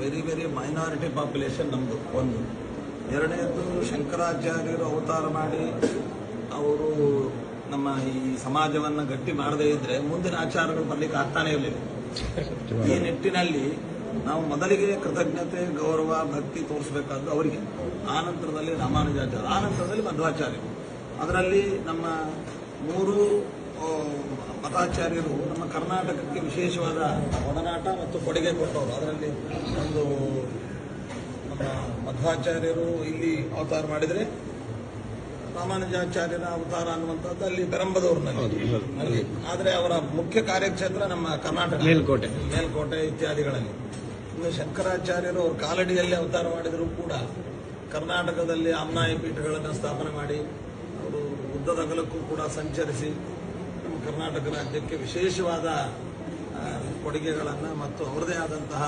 Very very minority population ನಮ್ದು, ಒಂದು. ಎರಡನೇದು ಶಂಕರಾಚಾರ್ಯರು ಅವತಾರ ಮಾಡಿ ಅವರು ನಮ್ಮ ಈ ಸಮಾಜವನ್ನು ಗಟ್ಟಿ ಮಾಡದೇ ಇದ್ರೆ ಮುಂದಿನ ಆಚಾರಗಳು ಬರ್ಲಿಕ್ಕೆ ಆಗ್ತಾನೆ ಇರಲಿಲ್ಲ. ಈ ನಿಟ್ಟಿನಲ್ಲಿ ನಾವು ಮೊದಲಿಗೆ ಕೃತಜ್ಞತೆ, ಗೌರವ, ಭಕ್ತಿ ತೋರಿಸಬೇಕಾದ್ದು ಅವರಿಗೆ. ಆನಂತರದಲ್ಲಿ ನಂತರದಲ್ಲಿ ರಾಮಾನುಜಾಚಾರ್ಯ ಆನಂತರದಲ್ಲಿ ನಂತರದಲ್ಲಿ ಮಧ್ವಾಚಾರ್ಯ. ಅದರಲ್ಲಿ ನಮ್ಮ ಮೂರು ಮತಾಚಾರ್ಯರು ನಮ್ಮ ಕರ್ನಾಟಕಕ್ಕೆ ವಿಶೇಷವಾದ ಒಡನಾಟ ಮತ್ತು ಕೊಡುಗೆ ಕೊಟ್ಟವರು. ಅದರಲ್ಲಿ ಒಂದು ನಮ್ಮ ಮಧ್ವಾಚಾರ್ಯರು ಇಲ್ಲಿ ಅವತಾರ ಮಾಡಿದರೆ ರಾಮಾನುಜಾಚಾರ್ಯರ ಅವತಾರ ಅನ್ನುವಂಥದ್ದು ಅಲ್ಲಿ ಬೆರಂಬದವ್ರನಲ್ಲಿ ಆದರೆ ಅವರ ಮುಖ್ಯ ಕಾರ್ಯಕ್ಷೇತ್ರ ನಮ್ಮ ಕರ್ನಾಟಕ. ಮೇಲ್ಕೋಟೆ. ಮೇಲ್ಕೋಟೆ ಇತ್ಯಾದಿಗಳಲ್ಲಿ. ಇನ್ನು ಶಂಕರಾಚಾರ್ಯರು ಅವರು ಕಾಲಡಿಯಲ್ಲಿ ಅವತಾರ ಮಾಡಿದರೂ ಕೂಡ ಕರ್ನಾಟಕದಲ್ಲಿ ಅಮ್ನಾಯಿ ಪೀಠಗಳನ್ನು ಸ್ಥಾಪನೆ ಮಾಡಿ ಅವರು ಉದ್ದದಗಲಕ್ಕೂ ಕೂಡ ಸಂಚರಿಸಿ ನಮ್ಮ ಕರ್ನಾಟಕ ರಾಜ್ಯಕ್ಕೆ ವಿಶೇಷವಾದ ಕೊಡುಗೆಗಳನ್ನು ಮತ್ತು ಅವರದೇ ಆದಂತಹ